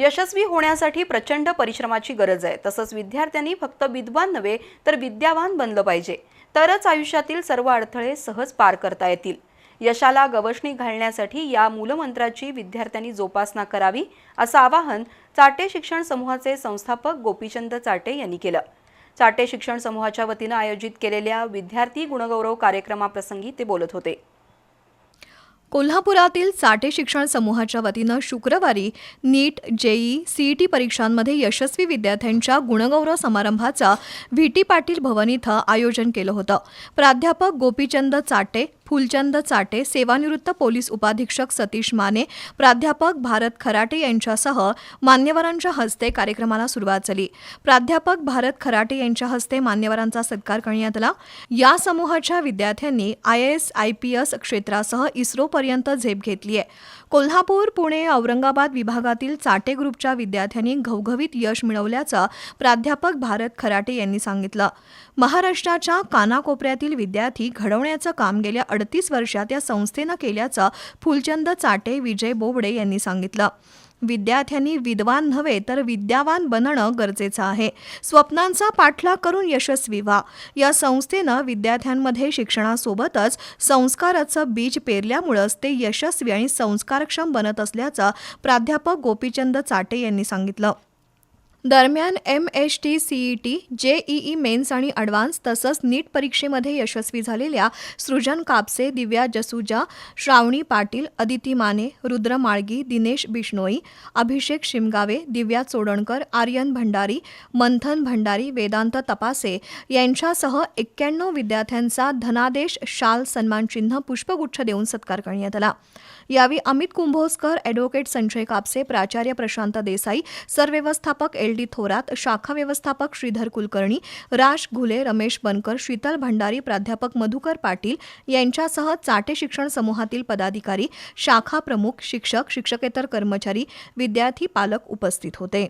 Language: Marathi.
यशस्वी होण्यासाठी प्रचंड परिश्रमाची गरज आहे. तसंच विद्यार्थ्यांनी फक्त विद्वान नव्हे तर विद्यावान बनलं पाहिजे. तरच आयुष्यातील सर्व अडथळे सहज पार करता येतील. यशाला गवसणी घालण्यासाठी या मूलमंत्राची विद्यार्थ्यांनी जोपासना करावी असं आवाहन चाटे शिक्षण समूहाचे संस्थापक गोपीचंद चाटे यांनी केलं. चाटे शिक्षण समूहाच्या वतीनं आयोजित केलेल्या विद्यार्थी गुणगौरव कार्यक्रमाप्रसंगी ते बोलत होते. कोल्हापुरातील साठे शिक्षण समूहाच्या वतीनं शुक्रवारी नीट जेई सीईटी परीक्षांमध्ये यशस्वी विद्यार्थ्यांच्या गुणगौरव समारंभाचा व्ही टी पाटील भवन इथं आयोजन केलं होतं. प्राध्यापक गोपीचंद चाटे फुलचंद चाटे सेवानिवृत्त पोलीस उपाधीक्षक सतीश माने प्राध्यापक भारत खराटे यांच्यासह मान्यवरांच्या हस्ते कार्यक्रमाला सुरुवात झाली. प्राध्यापक भारत खराटे यांच्या हस्ते मान्यवरांचा सत्कार करण्यात आला. या समूहाच्या विद्यार्थ्यांनी I S I P S क्षेत्रासह इस्रोपर्यंत झेप घेतली आहे. कोल्हापूर पुणे औरंगाबाद विभागातील चाटे ग्रुपच्या विद्यार्थ्यांनी घवघवीत यश मिळवल्याचं प्राध्यापक भारत खराटे यांनी सांगितलं. महाराष्ट्राच्या कानाकोपऱ्यातील विद्यार्थी घडवण्याचं काम गेल्या अडतीस वर्षात या संस्थेनं केल्याचं फुलचंद चाटे विजय बोबडे यांनी सांगितलं. विद्यार्थ्यांनी विद्वान नव्हे तर विद्यावान बनणं गरजेचं आहे. स्वप्नांचा पाठलाग करून यशस्वी व्हा. या संस्थेनं विद्यार्थ्यांमध्ये शिक्षणासोबतच संस्काराचं बीज पेरल्यामुळंच ते यशस्वी आणि संस्कारक्षम बनत असल्याचं प्राध्यापक गोपीचंद चाटे यांनी सांगितलं. दरम्यान M H T C E T JEE mains आणि अडव्हान्स तसंच नीट परीक्षेमध्ये यशस्वी झालेल्या सृजन कापसे दिव्या जसुजा श्रावणी पाटील अदिती माने रुद्र माळगी दिनेश बिष्णोई अभिषेक शिमगावे दिव्या चोडणकर आर्यन भंडारी मंथन भंडारी वेदांत तपासे यांच्यासह एक्क्याण्णव विद्यार्थ्यांचा धनादेश शाल सन्मानचिन्ह पुष्पगुच्छ देऊन सत्कार करण्यात आला. यावेळी अमित कुंभोजकर ॲडव्होकेट संजय कापसे प्राचार्य प्रशांत देसाई सरव्यवस्थापक एल डी थोरात शाखा व्यवस्थापक श्रीधर कुलकर्णी राज घुले रमेश बनकर शीतल भंडारी प्राध्यापक मधुकर पाटील यांच्यासह चाटे शिक्षण समूहातील पदाधिकारी शाखा प्रमुख शिक्षक शिक्षकेतर कर्मचारी विद्यार्थी पालक उपस्थित होते.